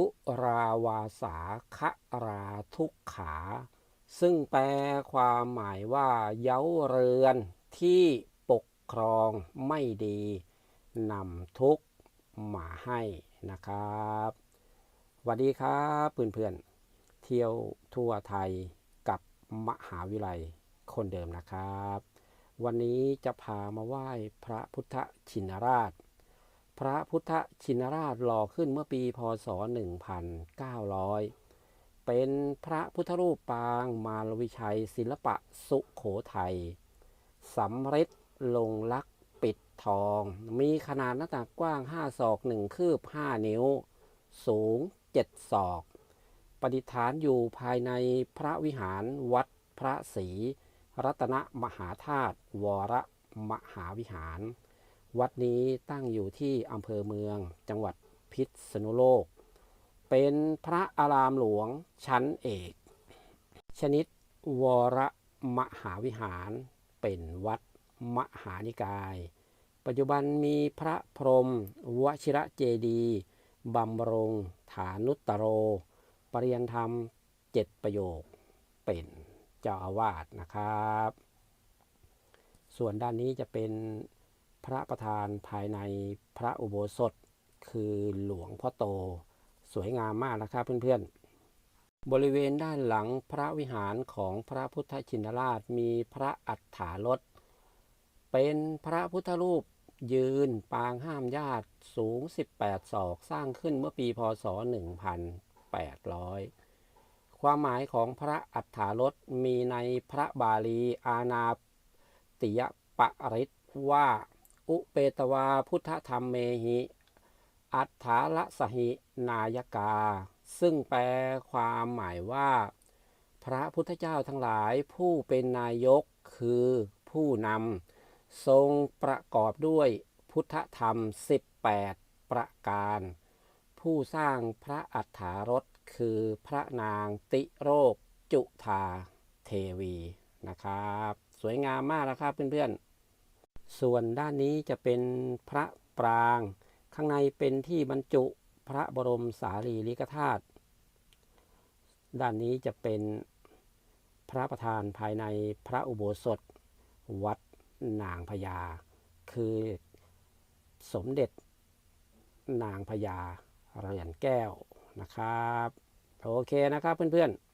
ุราวาสาคะราทุกขา ซึ่งแปลความหมายว่าเย้าเรือนที่ปกครองไม่ดีนำทุกข์มาให้นะครับสวัสดีครับเพื่อนๆเที่ยวทั่วไทยกับมหาวิทยาลัยคนเดิมนะครับ วันนี้จะพามาไหว้พระพุทธชินราช พระพุทธชินราชหล่อขึ้นเมื่อปีพศ 1900 เป็นพระพุทธรูปปางมารวิชัย ศิลปะสุโขทัยสำริดลงลักปิดทอง มีขนาดหน้าตักกว้าง 5 ศอก 1 คืบ 5 นิ้ว สูง 7 ศอกประดิษฐานอยู่ภายในพระวิหารวัดพระศรีรัตนมหาธาตุวรมหาวิหาร วัดนี้ตั้งอยู่ที่อำเภอเมือง จังหวัดพิษณุโลก เป็นพระอารามหลวงชั้นเอก ชนิดวรมหาวิหารเป็นวัดมหานิกาย ปัจจุบันมีพระพรหมวชิระเจดีบำรงฐานุตตโรปริยนธรรมเจ็ดประโยคเป็นเจ้าอาวาสนะครับ ส่วนด้านนี้จะเป็น พระประธานภายในพระอุโบสถ คือหลวงพ่อโต สวยงามมากนะครับเพื่อนๆ บริเวณด้านหลังพระวิหารของพระพุทธชินราชมีพระอัฏฐารถเป็นพระพุทธรูปยืนปางห้ามญาติสูง 18 ศอกสร้างขึ้นเมื่อปีพศ 1800 ความหมายของพระอัฏฐารถมีในพระบาลีอาณาติยปริตว่า อุเปตวาพุทธธรรมเมหิ อัฏฐาละสหินายกา ซึ่งแปลความหมายว่า พระพุทธเจ้าทั้งหลายผู้เป็นนายกคือผู้นำทรงประกอบด้วยพุทธธรรม 18 ประการ ผู้สร้างพระอัฏฐารถคือพระนางติโรกจุธาเทวีนะครับ สวยงามมากนะครับเพื่อนๆ ส่วนด้านนี้จะเป็นพระปราง ข้างในเป็นที่บรรจุพระบรมสารีริกธาตุ ด้านนี้จะเป็นพระประธานภายในพระอุโบสถ วัดนางพญา คือสมเด็จนางพญาเรือนแก้วนะครับ โอเคนะครับเพื่อนๆ